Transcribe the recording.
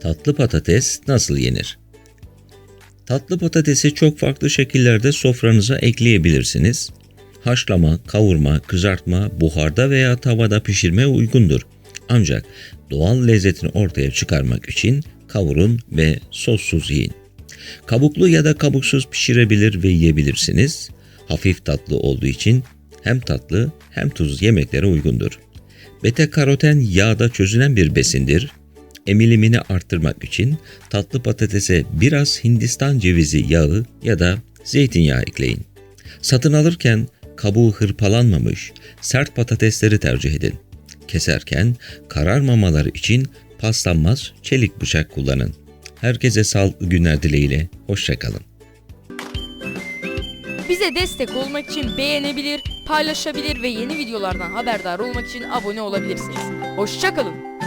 Tatlı patates nasıl yenir? Tatlı patatesi çok farklı şekillerde sofranıza ekleyebilirsiniz. Haşlama, kavurma, kızartma, buharda veya tavada pişirme uygundur. Ancak doğal lezzetini ortaya çıkarmak için kavurun ve sossuz yiyin. Kabuklu ya da kabuksuz pişirebilir ve yiyebilirsiniz. Hafif tatlı olduğu için hem tatlı hem tuzlu yemeklere uygundur. Beta karoten yağda çözünen bir besindir. Emilimini arttırmak için tatlı patatese biraz Hindistan cevizi yağı ya da zeytinyağı ekleyin. Satın alırken kabuğu hırpalanmamış sert patatesleri tercih edin. Keserken kararmamaları için paslanmaz çelik bıçak kullanın. Herkese sağlıklı günler dileğiyle. Hoşçakalın. Bize destek olmak için beğenebilir, paylaşabilir ve yeni videolardan haberdar olmak için abone olabilirsiniz. Hoşçakalın.